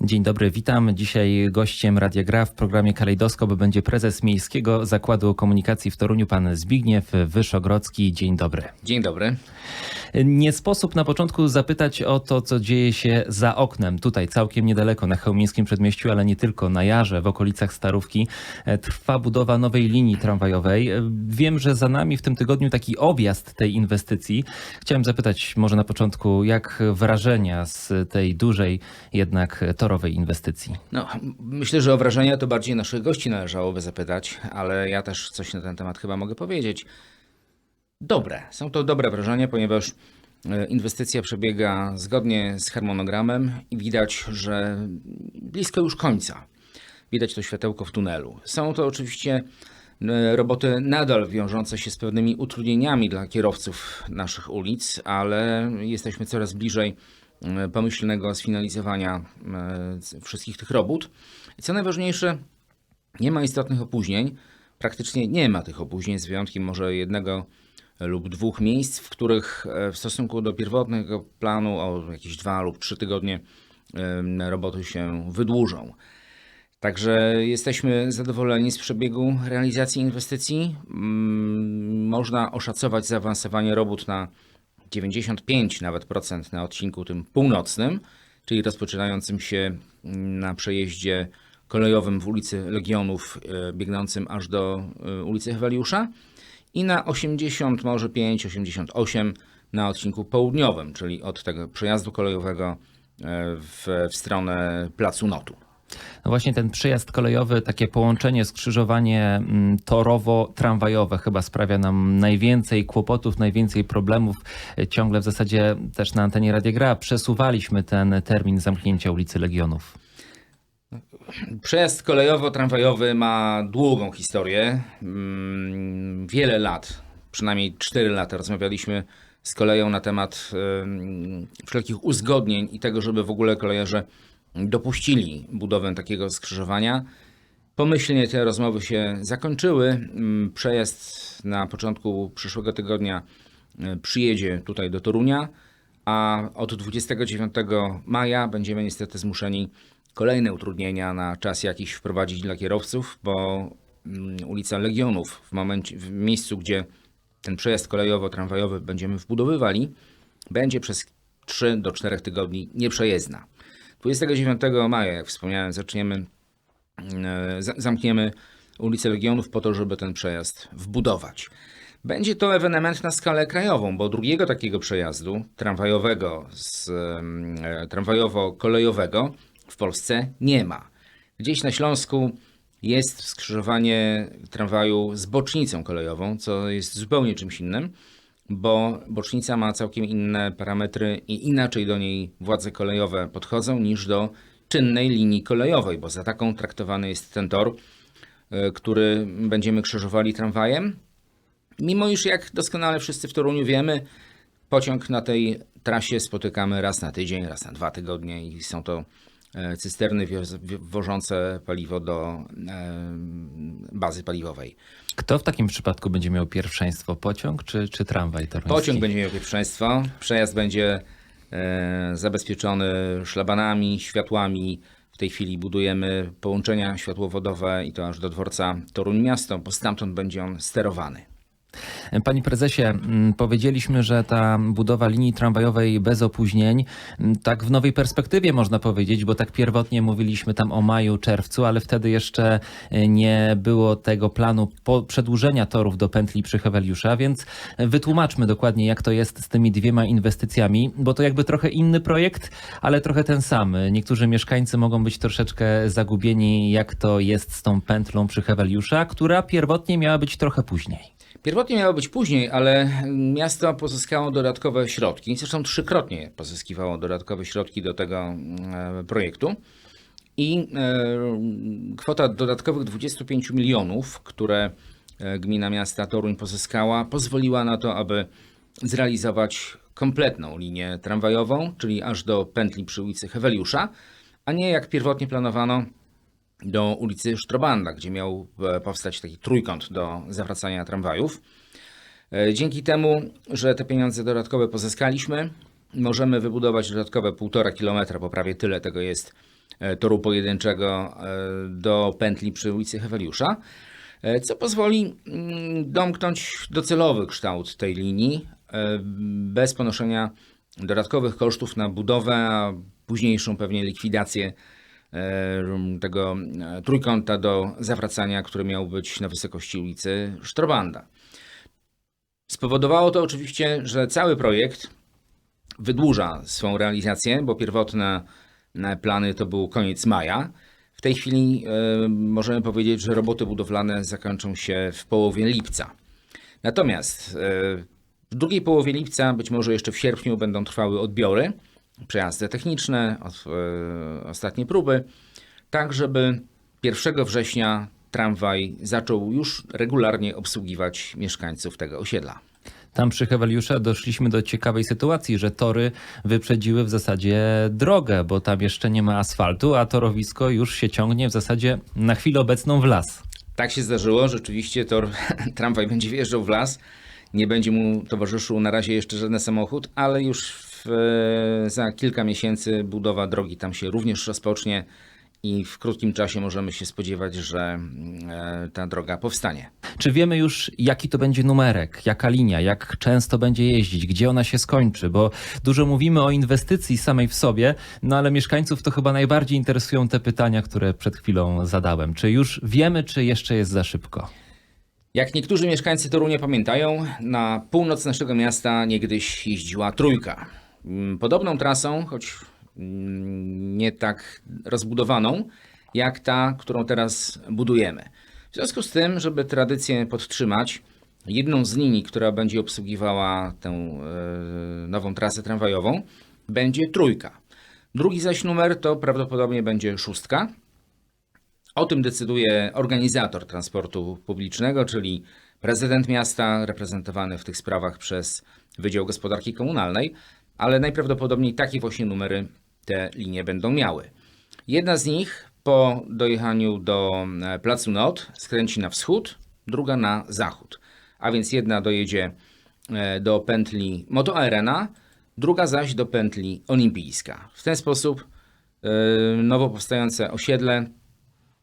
Dzień dobry, witam. Dzisiaj gościem Radia Gra w programie Kalejdoskop będzie prezes Miejskiego Zakładu Komunikacji w Toruniu, pan Zbigniew Wyszogrodzki. Dzień dobry. Dzień dobry. Nie sposób na początku zapytać o to, co dzieje się za oknem, tutaj całkiem niedaleko na Chełmińskim Przedmieściu, ale nie tylko, na Jarze, w okolicach Starówki. E, Trwa budowa nowej linii tramwajowej. E, Wiem, że za nami w tym tygodniu taki objazd tej inwestycji. Chciałem zapytać może na początku, jak wrażenia z tej dużej jednak torowej inwestycji? No, myślę, że o wrażenia to bardziej naszych gości należałoby zapytać, ale ja też coś na ten temat chyba mogę powiedzieć. Dobre. Są to dobre wrażenia, ponieważ e, inwestycja przebiega zgodnie z harmonogramem i widać, że blisko już końca. Widać to światełko w tunelu. Są to oczywiście e, roboty nadal wiążące się z pewnymi utrudnieniami dla kierowców naszych ulic, ale jesteśmy coraz bliżej pomyślnego sfinalizowania e, wszystkich tych robót. I co najważniejsze, nie ma istotnych opóźnień. Praktycznie nie ma tych opóźnień, z wyjątkiem może jednego lub dwóch miejsc, w których e, w stosunku do pierwotnego planu o jakieś dwa lub trzy tygodnie roboty się wydłużą. Także jesteśmy zadowoleni z przebiegu realizacji inwestycji. Można oszacować zaawansowanie robót na 95 nawet procent na odcinku tym północnym, czyli rozpoczynającym się na przejeździe kolejowym w ulicy Legionów, e, biegnącym aż do e, ulicy Heweliusza i na 80, może 5, 88 na odcinku południowym, czyli od tego przejazdu kolejowego e, w, w stronę Placu Notu. No właśnie ten przejazd kolejowy, takie połączenie, skrzyżowanie mm, torowo-tramwajowe chyba sprawia nam najwięcej kłopotów, najwięcej problemów. Ciągle w zasadzie też na antenie Radia Gra przesuwaliśmy ten termin zamknięcia ulicy Legionów. Przejazd kolejowo-tramwajowy ma długą historię. Mm, Wiele lat, przynajmniej 4 lata, rozmawialiśmy z koleją na temat em, wszelkich uzgodnień i tego, żeby w ogóle kolejarze dopuścili budowę takiego skrzyżowania. Pomyślnie te rozmowy się zakończyły. Mm, Przejazd na początku przyszłego tygodnia e, przyjedzie tutaj do Torunia, a od 29 maja będziemy niestety zmuszeni kolejne utrudnienia na czas jakiś wprowadzić dla kierowców, bo mm, ulica Legionów w momencie, w miejscu, gdzie ten przejazd kolejowo-tramwajowy będziemy wbudowywali, będzie przez 3 do 4 tygodni nieprzejezdna. 29 maja, jak wspomniałem, zaczniemy, e, za- zamkniemy ulicę Legionów po to, żeby ten przejazd wbudować. Będzie to ewenement na skalę krajową, bo drugiego takiego przejazdu tramwajowego, z, e, tramwajowo-kolejowego w Polsce nie ma. Gdzieś na Śląsku jest skrzyżowanie tramwaju z bocznicą kolejową, co jest zupełnie czymś innym, bo bocznica ma całkiem inne parametry i inaczej do niej władze kolejowe podchodzą niż do czynnej linii kolejowej, bo za taką traktowany jest ten tor, e, który będziemy krzyżowali tramwajem. Mimo iż, jak doskonale wszyscy w Toruniu wiemy, pociąg na tej trasie spotykamy raz na tydzień, raz na dwa tygodnie i są to e, cysterny wożące paliwo do e, bazy paliwowej. Kto w takim przypadku będzie miał pierwszeństwo, pociąg czy, czy tramwaj toruński? Pociąg będzie miał pierwszeństwo, przejazd będzie e, zabezpieczony szlabanami, światłami. W tej chwili budujemy połączenia światłowodowe i to aż do dworca Toruń Miasto, bo stamtąd będzie on sterowany. Panie prezesie, powiedzieliśmy, że ta budowa linii tramwajowej bez opóźnień, tak w nowej perspektywie można powiedzieć, bo tak pierwotnie mówiliśmy tam o maju, czerwcu, ale wtedy jeszcze e, nie było tego planu przedłużenia torów do pętli przy Heweliusza, więc wytłumaczmy dokładnie, jak to jest z tymi dwiema inwestycjami, bo to jakby trochę inny projekt, ale trochę ten sam. Niektórzy mieszkańcy mogą być troszeczkę zagubieni, jak to jest z tą pętlą przy Heweliusza, która pierwotnie miała być trochę później. Pierwotnie miało być później, ale miasto pozyskało dodatkowe środki. Zresztą trzykrotnie pozyskiwało dodatkowe środki do tego e, projektu. I e, kwota dodatkowych 25 milionów, które e, gmina miasta Toruń pozyskała, pozwoliła na to, aby zrealizować kompletną linię tramwajową, czyli aż do pętli przy ulicy Heweliusza, a nie jak pierwotnie planowano do ulicy Sztrobanda, gdzie miał e, powstać taki trójkąt do zawracania tramwajów. E, Dzięki temu, że te pieniądze dodatkowe pozyskaliśmy, możemy wybudować dodatkowe półtora kilometra, bo prawie tyle tego jest e, toru pojedynczego do pętli przy ulicy Heweliusza, co pozwoli mm, domknąć docelowy kształt tej linii bez ponoszenia dodatkowych kosztów na budowę, a późniejszą pewnie likwidację tego e, trójkąta do zawracania, który miał być na wysokości ulicy Sztrobanda. Spowodowało to oczywiście, że cały projekt wydłuża swą realizację, bo pierwotne e, plany to był koniec maja. W tej chwili e, możemy powiedzieć, że roboty budowlane zakończą się w połowie lipca. Natomiast e, w drugiej połowie lipca, być może jeszcze w sierpniu, będą trwały odbiory, przejazdy techniczne, od, e, ostatnie próby, tak żeby 1 września tramwaj zaczął już regularnie obsługiwać mieszkańców tego osiedla. Tam przy Heweliusza doszliśmy do ciekawej sytuacji, że tory wyprzedziły w zasadzie drogę, bo tam jeszcze nie ma asfaltu, a torowisko już się ciągnie w zasadzie na chwilę obecną w las. Tak się zdarzyło, rzeczywiście tor tramwaj będzie wjeżdżał w las. Nie będzie mu towarzyszył na razie jeszcze żaden samochód, ale już w, za kilka miesięcy budowa drogi tam się również rozpocznie i w krótkim czasie możemy się spodziewać, że e, ta droga powstanie. Czy wiemy już, jaki to będzie numerek, jaka linia, jak często będzie jeździć, gdzie ona się skończy? Bo dużo mówimy o inwestycji samej w sobie, no ale mieszkańców to chyba najbardziej interesują te pytania, które przed chwilą zadałem. Czy już wiemy, czy jeszcze jest za szybko? Jak niektórzy mieszkańcy Torunia pamiętają, na północ naszego miasta niegdyś jeździła trójka. Mm, Podobną trasą, choć mm, nie tak rozbudowaną, jak ta, którą teraz budujemy. W związku z tym, żeby tradycję podtrzymać, jedną z linii, która będzie obsługiwała tę e, nową trasę tramwajową, będzie trójka. Drugi zaś numer to prawdopodobnie będzie szóstka, o tym decyduje organizator transportu publicznego, czyli prezydent miasta, reprezentowany w tych sprawach przez Wydział Gospodarki Komunalnej, ale najprawdopodobniej takie właśnie numery te linie będą miały. Jedna z nich po dojechaniu do e, Placu Not skręci na wschód, druga na zachód. A więc jedna dojedzie e, do pętli Moto Arena, druga zaś do pętli Olimpijska. W ten sposób e, nowo powstające osiedle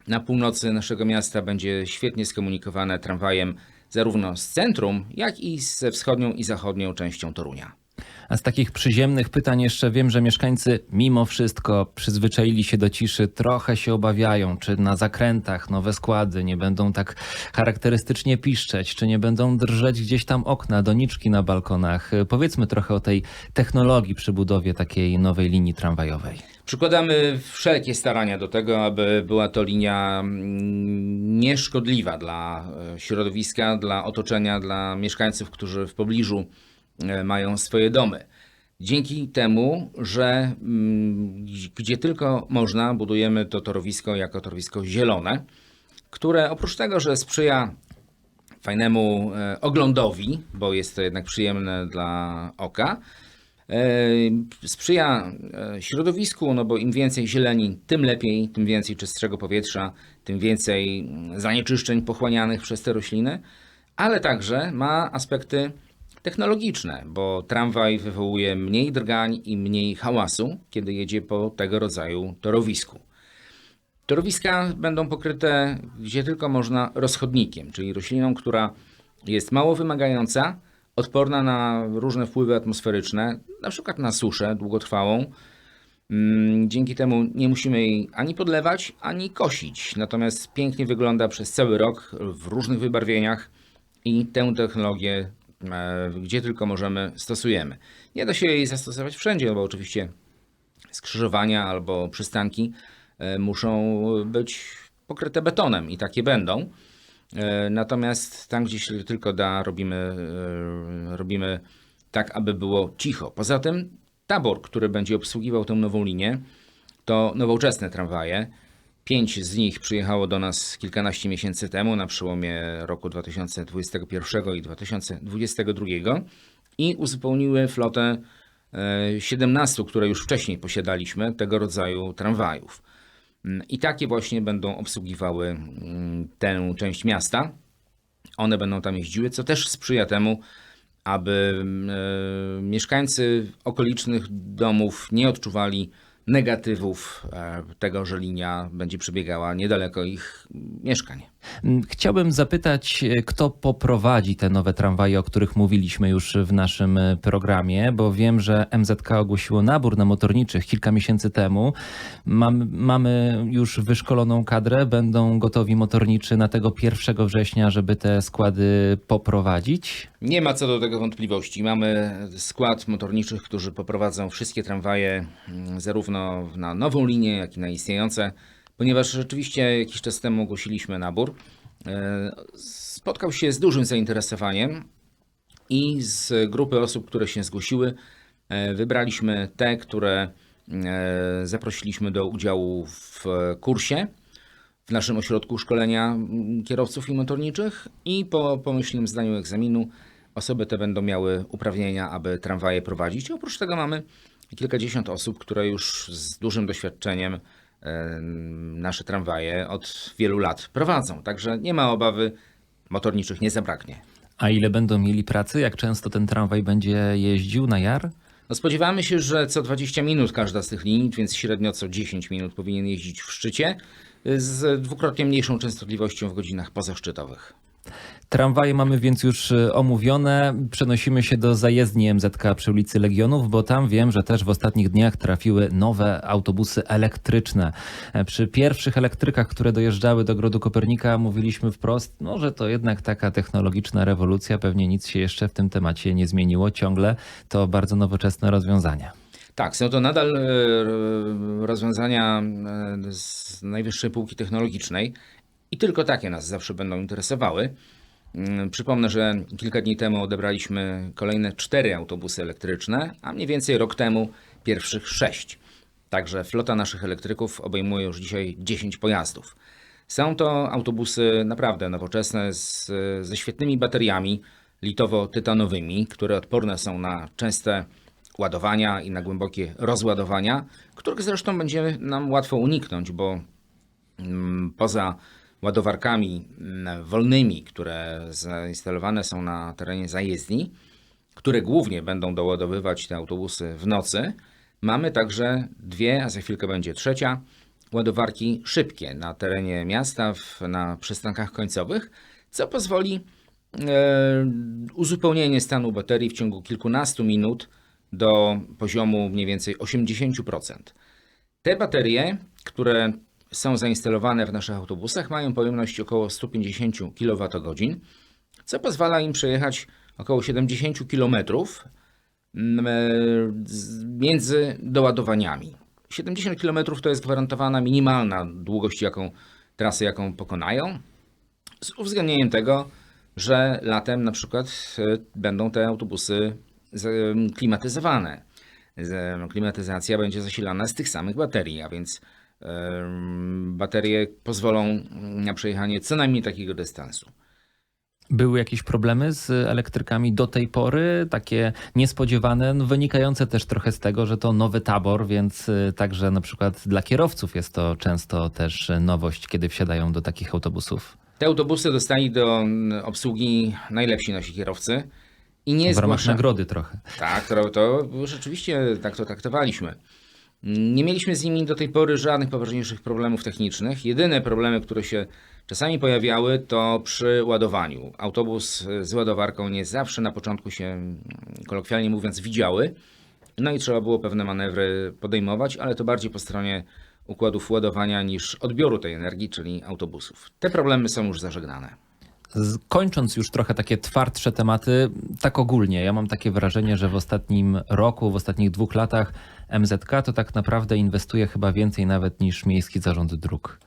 na północy naszego miasta będzie świetnie skomunikowane tramwajem zarówno z centrum, jak i ze wschodnią i zachodnią częścią Torunia. A z takich przyziemnych pytań jeszcze wiem, że mieszkańcy mimo wszystko przyzwyczaili się do ciszy, trochę się obawiają, czy na zakrętach nowe składy nie będą tak charakterystycznie piszczeć, czy nie będą drżeć gdzieś tam okna, doniczki na balkonach. Powiedzmy trochę o tej technologii przy budowie takiej nowej linii tramwajowej. Przykładamy wszelkie starania do tego, aby była to linia mm, nieszkodliwa dla e, środowiska, dla otoczenia, dla mieszkańców, którzy w pobliżu mają swoje domy. Dzięki temu, że mm, gdzie tylko można, budujemy to torowisko jako torowisko zielone, które oprócz tego, że sprzyja fajnemu e, oglądowi, bo jest to jednak przyjemne dla oka, e, sprzyja e, środowisku, no bo im więcej zieleni, tym lepiej, tym więcej czystszego powietrza, tym więcej zanieczyszczeń pochłanianych przez te rośliny, ale także ma aspekty technologiczne, bo tramwaj wywołuje mniej drgań i mniej hałasu, kiedy jedzie po tego rodzaju torowisku. Torowiska będą pokryte gdzie tylko można rozchodnikiem, czyli rośliną, która jest mało wymagająca, odporna na różne wpływy atmosferyczne, na przykład na suszę długotrwałą. Mm, Dzięki temu nie musimy jej ani podlewać, ani kosić. Natomiast pięknie wygląda przez cały rok w różnych wybarwieniach i tę technologię, gdzie tylko możemy, stosujemy. Nie da się jej zastosować wszędzie, bo oczywiście skrzyżowania albo przystanki e, muszą być pokryte betonem i takie będą. E, Natomiast tam, gdzie się tylko da, robimy, e, robimy tak, aby było cicho. Poza tym tabor, który będzie obsługiwał tę nową linię, to nowoczesne tramwaje. Pięć z nich przyjechało do nas kilkanaście miesięcy temu, na przełomie roku 2021 i 2022 i uzupełniły flotę e, 17, które już wcześniej posiadaliśmy, tego rodzaju tramwajów. Mm, I takie właśnie będą obsługiwały mm, tę część miasta. One będą tam jeździły, co też sprzyja temu, aby mm, e, mieszkańcy okolicznych domów nie odczuwali negatywów e, tego, że linia będzie przebiegała niedaleko ich mieszkań. Mm, Chciałbym zapytać, e, kto poprowadzi te nowe tramwaje, o których mówiliśmy już w naszym e, programie, bo wiem, że MZK ogłosiło nabór na motorniczych kilka miesięcy temu. Mam, mamy już wyszkoloną kadrę, będą gotowi motorniczy na tego 1 września, żeby te składy poprowadzić. Nie ma co do tego wątpliwości. Mamy skład motorniczych, którzy poprowadzą wszystkie tramwaje, mm, zarówno na nową linię, jak i na istniejące, ponieważ rzeczywiście jakiś czas temu ogłosiliśmy nabór. E, Spotkał się z dużym zainteresowaniem i z grupy osób, które się zgłosiły, e, wybraliśmy te, które e, zaprosiliśmy do udziału w kursie w naszym ośrodku szkolenia mm, kierowców i motorniczych i po pomyślnym zdaniu egzaminu osoby te będą miały uprawnienia, aby tramwaje prowadzić. Oprócz tego mamy kilkadziesiąt osób, które już z dużym doświadczeniem nasze tramwaje od wielu lat prowadzą. Także nie ma obawy, motorniczych nie zabraknie. A ile będą mieli pracy? Jak często ten tramwaj będzie jeździł na jar? No spodziewamy się, że co 20 minut każda z tych linii, więc średnio co 10 minut powinien jeździć w szczycie z dwukrotnie mniejszą częstotliwością w godzinach pozaszczytowych. Tramwaje mamy więc już y, omówione. Przenosimy się do zajezdni MZK przy ulicy Legionów, bo tam wiem, że też w ostatnich dniach trafiły nowe autobusy elektryczne. E, Przy pierwszych elektrykach, które dojeżdżały do Grodu Kopernika, mówiliśmy wprost, no, że to jednak taka technologiczna rewolucja. Pewnie nic się jeszcze w tym temacie nie zmieniło. Ciągle to bardzo nowoczesne rozwiązania. Tak, są to nadal e, rozwiązania e, z najwyższej półki technologicznej i tylko takie nas zawsze będą interesowały. Mm, Przypomnę, że kilka dni temu odebraliśmy kolejne cztery autobusy elektryczne, a mniej więcej rok temu pierwszych sześć. Także flota naszych elektryków obejmuje już dzisiaj 10 pojazdów. Są to autobusy naprawdę nowoczesne z, ze świetnymi bateriami litowo-tytanowymi, które odporne są na częste ładowania i na głębokie rozładowania, których zresztą będzie nam łatwo uniknąć, bo mm, poza ładowarkami mm, wolnymi, które zainstalowane są na terenie zajezdni, które głównie będą doładowywać te autobusy w nocy, mamy także dwie, a za chwilkę będzie trzecia, ładowarki szybkie na terenie miasta, w, na przystankach końcowych, co pozwoli e, uzupełnienie stanu baterii w ciągu kilkunastu minut do poziomu mniej więcej 80%. Te baterie, które są zainstalowane w naszych autobusach, mają pojemność około 150 kWh, co pozwala im przejechać około 70 km mm, e, między doładowaniami. 70 km to jest gwarantowana minimalna długość, jaką trasy, jaką pokonają, z uwzględnieniem tego, że latem na przykład e, będą te autobusy z- klimatyzowane. Klimatyzacja będzie zasilana z tych samych baterii, a więc baterie pozwolą na przejechanie co najmniej takiego dystansu. Były jakieś problemy z elektrykami do tej pory, takie niespodziewane, no wynikające też trochę z tego, że to nowy tabor, więc y, także na przykład dla kierowców jest to często też nowość, kiedy wsiadają do takich autobusów. Te autobusy dostali do mm, obsługi najlepsi nasi kierowcy i nie W ramach zgłasza... nagrody trochę. Tak, to, to rzeczywiście tak to traktowaliśmy. Nie mieliśmy z nimi do tej pory żadnych poważniejszych problemów technicznych. Jedyne problemy, które się czasami pojawiały, to przy ładowaniu. Autobus z ładowarką nie zawsze na początku się, mm, kolokwialnie mówiąc, widziały. No i trzeba było pewne manewry podejmować, ale to bardziej po stronie układów ładowania niż odbioru tej energii, czyli autobusów. Te problemy są już zażegnane. Kończąc już trochę takie twardsze tematy, tak ogólnie, ja mam takie wrażenie, że w ostatnim roku, w ostatnich dwóch latach MZK to tak naprawdę inwestuje chyba więcej nawet niż Miejski Zarząd Dróg.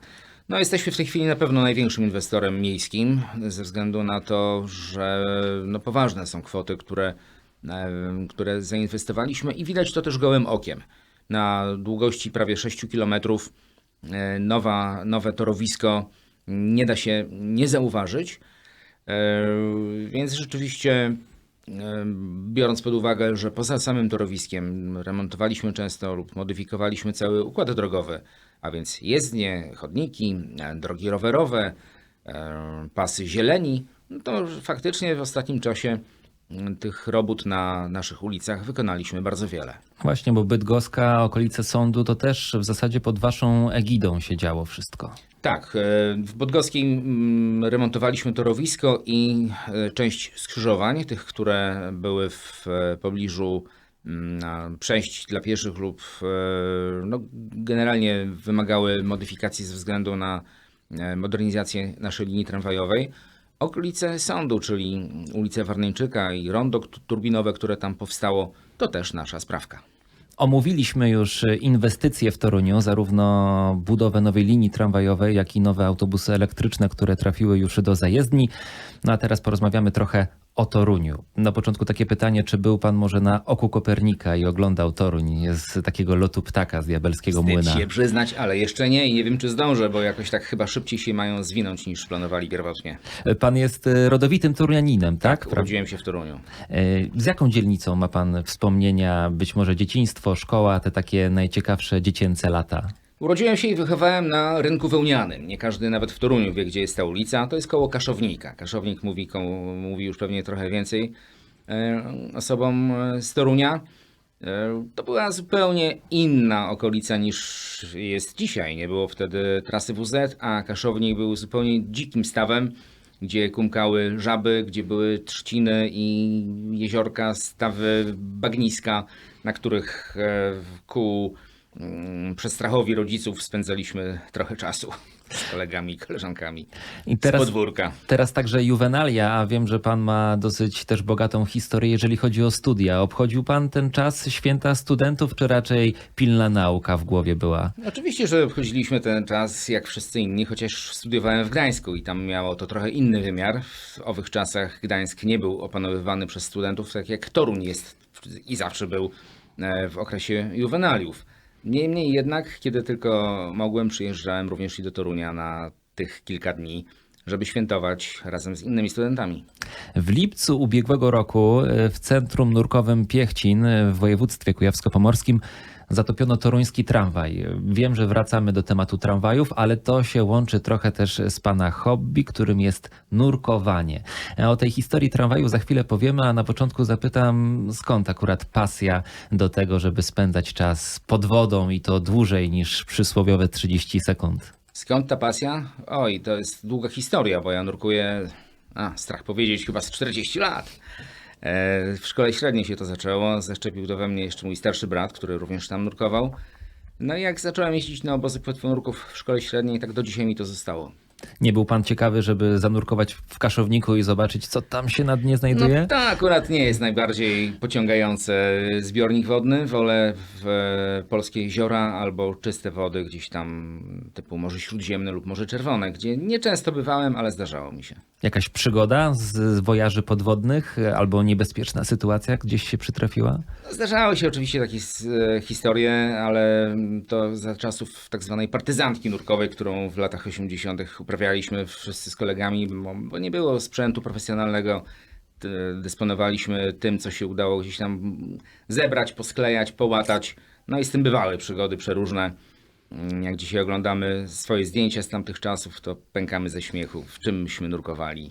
No, jesteśmy w tej chwili na pewno największym inwestorem miejskim, ze względu na to, że no, poważne są kwoty, które, e, które zainwestowaliśmy i widać to też gołym okiem. Na długości prawie 6 km nowa, nowe torowisko nie da się nie zauważyć. E, Więc rzeczywiście, e, biorąc pod uwagę, że poza samym torowiskiem remontowaliśmy często lub modyfikowaliśmy cały układ drogowy, a więc jezdnie, chodniki, e, drogi rowerowe, pasy zieleni, no to faktycznie w ostatnim czasie tych robót na naszych ulicach wykonaliśmy bardzo wiele. Właśnie, bo Bydgoska, okolice sądu, to też w zasadzie pod waszą egidą się działo wszystko. Tak, e, w Bydgoskiej mm, remontowaliśmy torowisko i e, część skrzyżowań, tych, które były w e, pobliżu mm, przejść dla pieszych lub no, generalnie wymagały modyfikacji ze względu na modernizację naszej linii tramwajowej. Okolice sądu, czyli ulice Warneńczyka i rondo turbinowe, które tam powstało, to też nasza sprawka. Omówiliśmy już inwestycje w Toruniu, zarówno budowę nowej linii tramwajowej, jak i nowe autobusy elektryczne, które trafiły już do zajezdni. No a teraz porozmawiamy trochę o Toruniu. Na początku takie pytanie, czy był pan może na oku Kopernika i oglądał Toruń z takiego lotu ptaka z diabelskiego Wstyd młyna? się przyznać, ale jeszcze nie i nie wiem, czy zdążę, bo jakoś tak chyba szybciej się mają zwinąć niż planowali pierwotnie. Pan jest e, rodowitym Turnianinem, tak? Prawda? Urodziłem się w Toruniu. E, Z jaką dzielnicą ma pan wspomnienia, być może dzieciństwo, szkoła, te takie najciekawsze dziecięce lata? Urodziłem się i wychowałem na rynku wełnianym. Nie każdy nawet w Toruniu wie, gdzie jest ta ulica. To jest koło Kaszownika. Kaszownik mówi, komu, mówi już pewnie trochę więcej e, osobom e, z Torunia. E, to była zupełnie inna okolica niż jest dzisiaj. Nie było wtedy trasy WZ, a Kaszownik był zupełnie dzikim stawem, gdzie kumkały żaby, gdzie były trzciny i jeziorka, stawy, bagniska, na których e, mm, przestrachowi rodziców spędzaliśmy trochę czasu z kolegami koleżankami I z teraz, podwórka. teraz także juwenalia, a wiem, że pan ma dosyć też bogatą historię, jeżeli chodzi o studia. Obchodził pan ten czas święta studentów, czy raczej pilna nauka w głowie była? Oczywiście, że obchodziliśmy ten czas jak wszyscy inni, chociaż studiowałem w Gdańsku i tam miało to trochę inny wymiar. W owych czasach Gdańsk nie był opanowywany przez studentów, tak jak Toruń jest i zawsze był e, w okresie juwenaliów. Niemniej jednak, kiedy tylko mogłem, przyjeżdżałem również i do Torunia na tych kilka dni, żeby świętować razem z innymi studentami. W lipcu ubiegłego roku e, w centrum nurkowym Piechcin e, w województwie kujawsko-pomorskim zatopiono toruński tramwaj. Wiem, że wracamy do tematu tramwajów, ale to się łączy trochę też z pana hobby, którym jest nurkowanie. E, O tej historii tramwaju za chwilę powiemy, a na początku zapytam, skąd akurat pasja do tego, żeby spędzać czas pod wodą i to dłużej niż przysłowiowe 30 sekund. Skąd ta pasja? Oj, to jest długa historia, bo ja nurkuję, a strach powiedzieć, chyba z 40 lat. E, w szkole średniej się to zaczęło. Zaszczepił to we mnie jeszcze mój starszy brat, który również tam nurkował. No i jak zacząłem jeździć na obozy płetwonurków w szkole średniej, tak do dzisiaj mi to zostało. Nie był pan ciekawy, żeby zanurkować w kaszowniku i zobaczyć, co tam się na dnie znajduje? No to akurat nie jest najbardziej pociągające zbiornik wodny. Wolę w e, polskie jeziora albo czyste wody gdzieś tam typu Morze Śródziemne lub Morze Czerwone, gdzie nieczęsto bywałem, ale zdarzało mi się. Jakaś przygoda z- wojaży podwodnych e, albo niebezpieczna sytuacja gdzieś się przytrafiła? Zdarzały się oczywiście takie e, historie, ale to za czasów tak zwanej partyzantki nurkowej, którą w latach 80. uprawialiśmy wszyscy z kolegami, bo, nie było sprzętu profesjonalnego. Dysponowaliśmy tym, co się udało gdzieś tam zebrać, posklejać, połatać. No i z tym bywały przygody przeróżne. Mm, Jak dzisiaj oglądamy swoje zdjęcia z tamtych czasów, to pękamy ze śmiechu, w czymśmy nurkowali.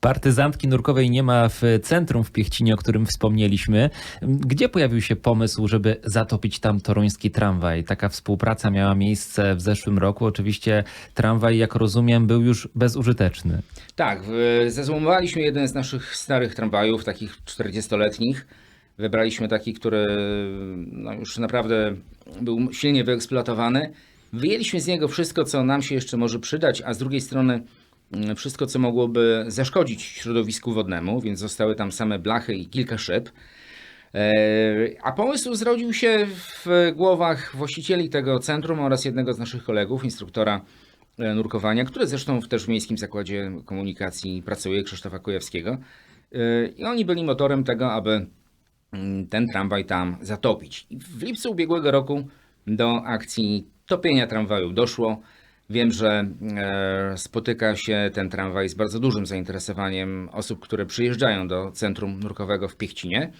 Partyzantki nurkowej nie ma w centrum w Piechcinie, o którym wspomnieliśmy. Gdzie pojawił się pomysł, żeby zatopić tam toruński tramwaj? Taka współpraca miała miejsce w zeszłym roku. Oczywiście tramwaj, jak rozumiem, był już bezużyteczny. Tak, zezłomowaliśmy jeden z naszych starych tramwajów, takich 40-letnich. Wybraliśmy taki, który no, już naprawdę był silnie wyeksploatowany. Wyjęliśmy z niego wszystko, co nam się jeszcze może przydać, a z drugiej strony mm, wszystko, co mogłoby zaszkodzić środowisku wodnemu, więc zostały tam same blachy i kilka szyb. E, A pomysł zrodził się w głowach właścicieli tego centrum oraz jednego z naszych kolegów, instruktora e, nurkowania, który zresztą też w Miejskim Zakładzie Komunikacji pracuje, Krzysztofa Kujewskiego. E, I oni byli motorem tego, aby ten tramwaj tam zatopić. I w lipcu ubiegłego roku do akcji topienia tramwaju doszło. Wiem, że e, spotyka się ten tramwaj z bardzo dużym zainteresowaniem osób, które przyjeżdżają do centrum nurkowego w Piechcinie.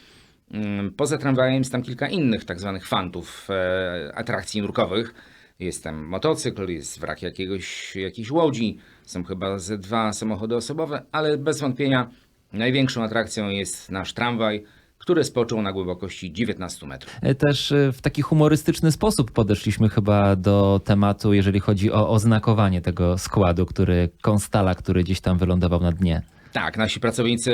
Mm, Poza tramwajem jest tam kilka innych tak zwanych fantów e, atrakcji nurkowych. Jest tam motocykl, jest wrak jakiegoś, jakiejś łodzi, są chyba ze dwa samochody osobowe, ale bez wątpienia Największą atrakcją jest nasz tramwaj, który spoczął na głębokości 19 metrów. E, Też e, w taki humorystyczny sposób podeszliśmy chyba do tematu, jeżeli chodzi o oznakowanie tego składu, który konstala, który gdzieś tam wylądował na dnie. Tak, nasi pracownicy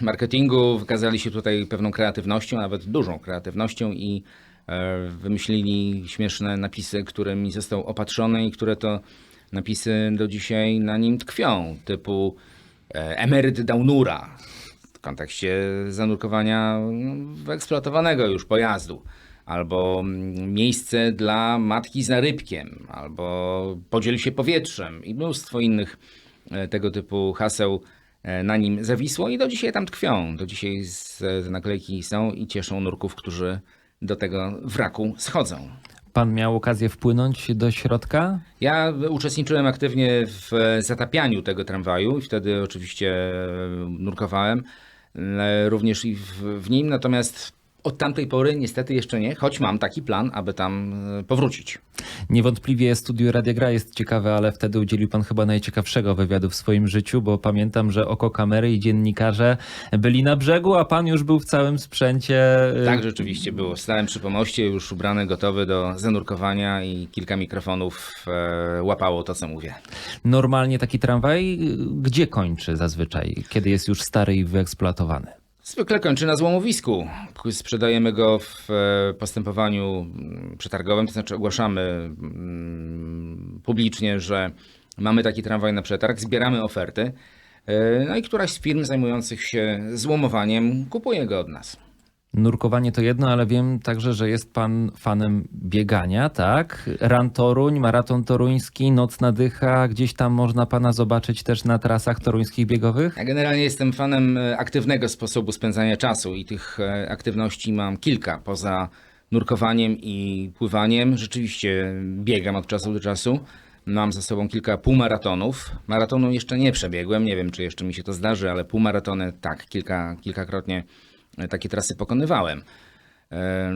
marketingu wykazali się tutaj pewną kreatywnością, nawet dużą kreatywnością i e, wymyślili śmieszne napisy, którymi został opatrzony i które to napisy do dzisiaj na nim tkwią, typu emeryt Daunura w kontekście zanurkowania no, wyeksploatowanego już pojazdu. Albo mm, miejsce dla matki za rybkiem, albo podziel się powietrzem i mnóstwo innych e, tego typu haseł e, na nim zawisło i do dzisiaj tam tkwią. Do dzisiaj z- te naklejki są i cieszą nurków, którzy do tego wraku schodzą. Pan miał okazję wpłynąć do środka? Ja uczestniczyłem aktywnie w zatapianiu tego tramwaju i wtedy oczywiście nurkowałem e, również i w, w nim, natomiast od tamtej pory niestety jeszcze nie, choć mam taki plan, aby tam e, powrócić. Niewątpliwie studio Radia Gra jest ciekawe, ale wtedy udzielił pan chyba najciekawszego wywiadu w swoim życiu, bo pamiętam, że oko kamery i dziennikarze byli na brzegu, a pan już był w całym sprzęcie. y, Tak rzeczywiście było. Stałem przy pomoście, już ubrany, gotowy do zanurkowania i kilka mikrofonów e, łapało to, co mówię. Normalnie taki tramwaj gdzie kończy zazwyczaj, kiedy jest już stary i wyeksploatowany? Zwykle kończy na złomowisku. Sprzedajemy go w e, postępowaniu mm, przetargowym, to znaczy ogłaszamy mm, publicznie, że mamy taki tramwaj na przetarg, zbieramy oferty. e, No i któraś z firm zajmujących się złomowaniem kupuje go od nas. Nurkowanie to jedno, ale wiem także, że jest pan fanem biegania, tak? Ran Toruń, maraton toruński, Nocna Dycha, gdzieś tam można pana zobaczyć też na trasach toruńskich biegowych? Ja generalnie jestem fanem e, aktywnego sposobu spędzania czasu i tych e, aktywności mam kilka. Poza nurkowaniem i pływaniem, rzeczywiście biegam od czasu do czasu. Mam za sobą kilka półmaratonów. Maratonu jeszcze nie przebiegłem, nie wiem czy jeszcze mi się to zdarzy, ale półmaratony tak, kilka, kilkakrotnie takie trasy pokonywałem. E,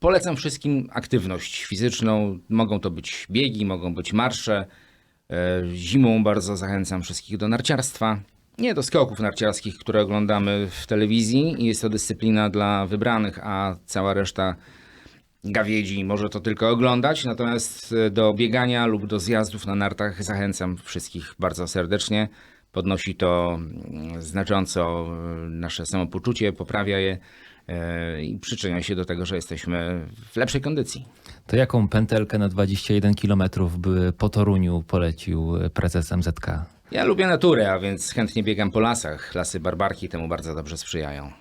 Polecam wszystkim aktywność fizyczną. Mogą to być biegi, mogą być marsze. E, Zimą bardzo zachęcam wszystkich do narciarstwa. Nie do skoków narciarskich, które oglądamy w telewizji. Jest to dyscyplina dla wybranych, a cała reszta gawiedzi może to tylko oglądać. Natomiast e, do biegania lub do zjazdów na nartach zachęcam wszystkich bardzo serdecznie. Podnosi to mm, znacząco e, nasze samopoczucie, poprawia je e, i przyczynia się do tego, że jesteśmy w lepszej kondycji. To jaką pętelkę na 21 km by po Toruniu polecił prezes MZK? Ja lubię naturę, a więc chętnie biegam po lasach. Lasy Barbarki temu bardzo dobrze sprzyjają.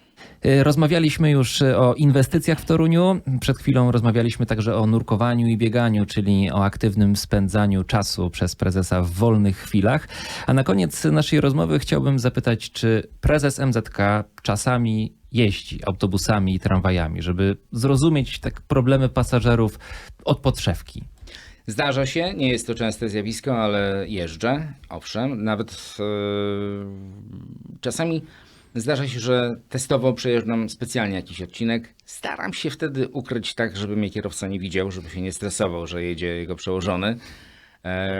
Y, Rozmawialiśmy już y, o inwestycjach w Toruniu. Przed chwilą rozmawialiśmy także o nurkowaniu i bieganiu, czyli o aktywnym spędzaniu czasu przez prezesa w wolnych chwilach. A na koniec naszej rozmowy chciałbym zapytać, czy prezes MZK czasami jeździ autobusami i tramwajami, żeby zrozumieć tak problemy pasażerów od podszewki. Zdarza się, nie jest to częste zjawisko, ale jeżdżę, owszem. Nawet e, czasami zdarza się, że testowo przejeżdżam specjalnie jakiś odcinek. Staram się wtedy ukryć tak, żeby mnie kierowca nie widział, żeby się nie stresował, że jedzie jego przełożony. E,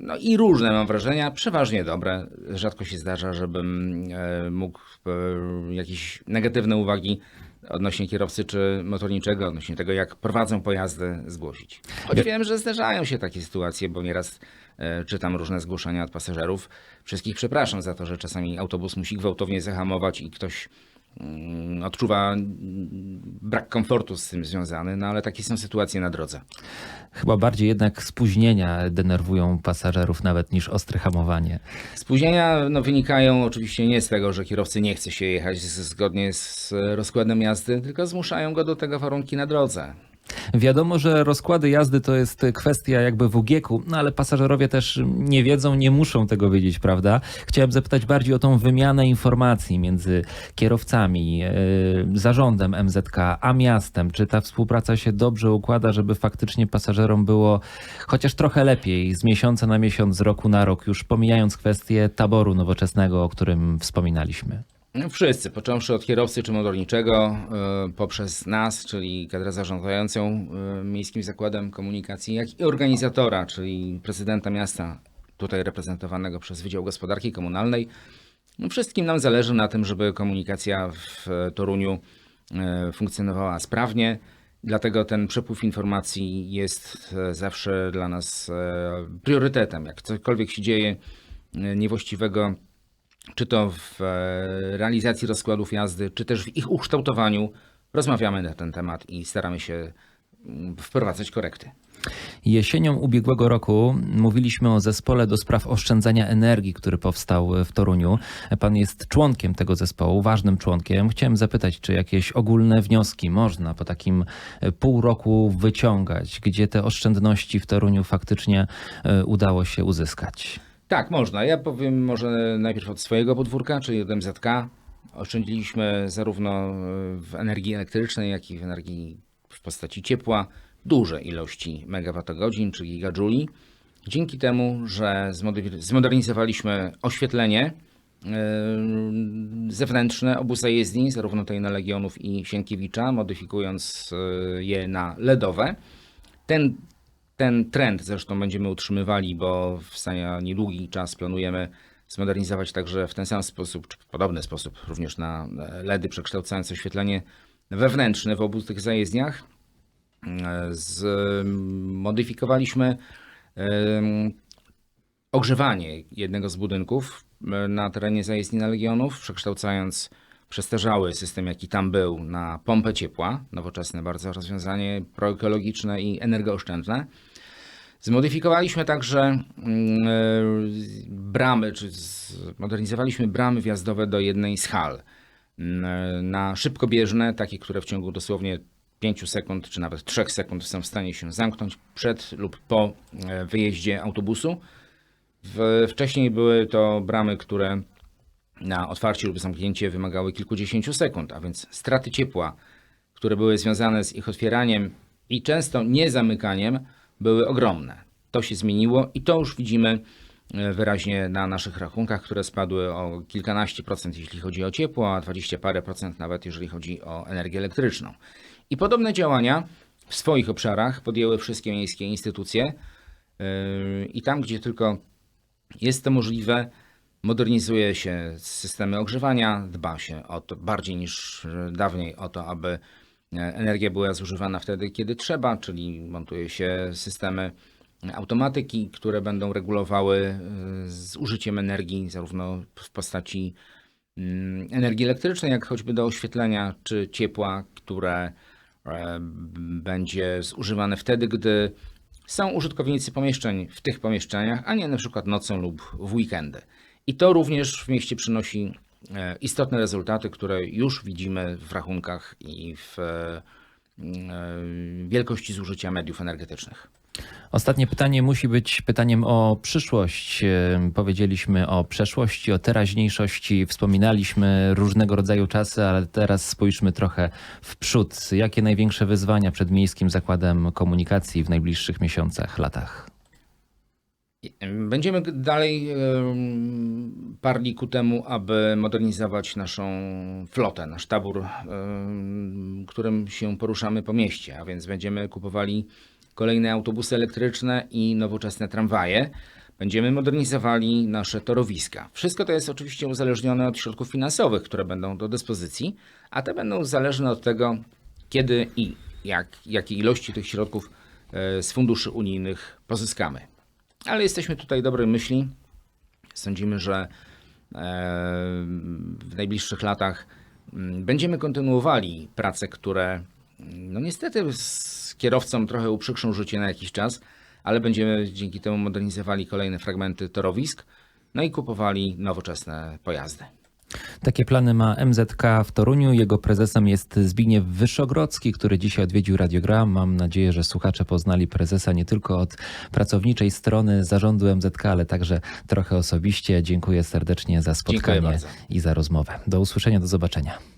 No i różne mam wrażenia, przeważnie dobre. Rzadko się zdarza, żebym e, mógł e, jakieś negatywne uwagi odnośnie kierowcy czy motorniczego, odnośnie tego, jak prowadzą pojazdy, zgłosić. Choć wiem, że zdarzają się takie sytuacje, bo nieraz czytam różne zgłoszenia od pasażerów. Wszystkich przepraszam za to, że czasami autobus musi gwałtownie zahamować i ktoś mm, odczuwa mm, brak komfortu z tym związany, no ale takie są sytuacje na drodze. Chyba bardziej jednak spóźnienia denerwują pasażerów nawet niż ostre hamowanie. Spóźnienia no, wynikają oczywiście nie z tego, że kierowcy nie chce się jechać zgodnie z e, rozkładem jazdy, tylko zmuszają go do tego warunki na drodze. Wiadomo, że rozkłady jazdy to jest kwestia jakby WGK-u, no ale pasażerowie też nie wiedzą, nie muszą tego wiedzieć, prawda? Chciałem zapytać bardziej o tą wymianę informacji między kierowcami, yy, zarządem MZK, a miastem. Czy ta współpraca się dobrze układa, żeby faktycznie pasażerom było chociaż trochę lepiej z miesiąca na miesiąc, z roku na rok, już pomijając kwestię taboru nowoczesnego, o którym wspominaliśmy? No, Wszyscy, począwszy od kierowcy czy motorniczego, e, poprzez nas, czyli kadrę zarządzającą e, Miejskim Zakładem Komunikacji, jak i organizatora, czyli prezydenta miasta, tutaj reprezentowanego przez Wydział Gospodarki Komunalnej, No, wszystkim nam zależy na tym, żeby komunikacja w e, Toruniu funkcjonowała sprawnie. Dlatego ten przepływ informacji jest zawsze dla nas priorytetem. Jak cokolwiek się dzieje niewłaściwego, czy to w e, realizacji rozkładów jazdy, czy też w ich ukształtowaniu, rozmawiamy na ten temat i staramy się mm, wprowadzać korekty. Jesienią ubiegłego roku mówiliśmy o zespole do spraw oszczędzania energii, który powstał w Toruniu. Pan jest członkiem tego zespołu, ważnym członkiem. Chciałem zapytać, czy jakieś ogólne wnioski można po takim e, pół roku wyciągać, gdzie te oszczędności w Toruniu faktycznie e, udało się uzyskać? Tak, można. Ja powiem może najpierw od swojego podwórka, czyli od MZK. Oszczędziliśmy zarówno w energii elektrycznej, jak i w energii w postaci ciepła duże ilości megawattogodzin czy gigajuli. Dzięki temu, że zmoder- zmodernizowaliśmy oświetlenie yy, zewnętrzne obu zajezdni, zarówno tej na Legionów i Sienkiewicza, modyfikując yy, je na LEDowe. Ten ten trend zresztą będziemy utrzymywali, bo w stanie niedługi czas planujemy zmodernizować także w ten sam sposób, czy w podobny sposób, również na LEDy, przekształcając oświetlenie wewnętrzne w obu tych zajezdniach. Zmodyfikowaliśmy em, ogrzewanie jednego z budynków e, na terenie zajezdni na Legionów, przekształcając przestarzały system, jaki tam był, na pompę ciepła. Nowoczesne bardzo rozwiązanie proekologiczne i energooszczędne. Zmodyfikowaliśmy także mm, e, bramy, czy zmodernizowaliśmy bramy wjazdowe do jednej z hal mm, na szybkobieżne, takie, które w ciągu dosłownie 5 sekund, czy nawet 3 sekund są w stanie się zamknąć przed lub po e, wyjeździe autobusu. Wcześniej były to bramy, które na otwarcie lub zamknięcie wymagały kilkudziesięciu sekund, a więc straty ciepła, które były związane z ich otwieraniem i często nie zamykaniem, były ogromne. To się zmieniło i to już widzimy e, wyraźnie na naszych rachunkach, które spadły o kilkanaście procent, jeśli chodzi o ciepło, a 20 parę procent nawet, jeżeli chodzi o energię elektryczną. I podobne działania w swoich obszarach podjęły wszystkie miejskie instytucje yy, i tam, gdzie tylko jest to możliwe, modernizuje się systemy ogrzewania, dba się o to bardziej niż e, dawniej o to, aby e, energia była zużywana wtedy, kiedy trzeba, czyli montuje się systemy automatyki, które będą regulowały e, zużyciem energii, zarówno w postaci mm, energii elektrycznej, jak choćby do oświetlenia czy ciepła, które e, będzie zużywane wtedy, gdy są użytkownicy pomieszczeń w tych pomieszczeniach, a nie na przykład nocą lub w weekendy. I to również w mieście przynosi e, istotne rezultaty, które już widzimy w rachunkach i w e, e, wielkości zużycia mediów energetycznych. Ostatnie pytanie musi być pytaniem o przyszłość. E, Powiedzieliśmy o przeszłości, o teraźniejszości, wspominaliśmy różnego rodzaju czasy, ale teraz spójrzmy trochę w przód. Jakie największe wyzwania przed Miejskim Zakładem Komunikacji w najbliższych miesiącach, latach? Będziemy dalej parli ku temu, aby modernizować naszą flotę, nasz tabór, którym się poruszamy po mieście, a więc będziemy kupowali kolejne autobusy elektryczne i nowoczesne tramwaje. Będziemy modernizowali nasze torowiska. Wszystko to jest oczywiście uzależnione od środków finansowych, które będą do dyspozycji, a te będą zależne od tego, kiedy i jak, jakie ilości tych środków e, z funduszy unijnych pozyskamy. Ale jesteśmy tutaj dobrej myśli. Sądzimy, że e, w najbliższych latach mm, będziemy kontynuowali prace, które mm, no niestety z kierowcom trochę uprzykrzą życie na jakiś czas, ale będziemy dzięki temu modernizowali kolejne fragmenty torowisk, no i kupowali nowoczesne pojazdy. Takie plany ma MZK w Toruniu. Jego prezesem jest Zbigniew Wyszogrodzki, który dzisiaj odwiedził Radiogram. Mam nadzieję, że słuchacze poznali prezesa nie tylko od pracowniczej strony zarządu MZK, ale także trochę osobiście. Dziękuję serdecznie za spotkanie i za rozmowę. Do usłyszenia, do zobaczenia.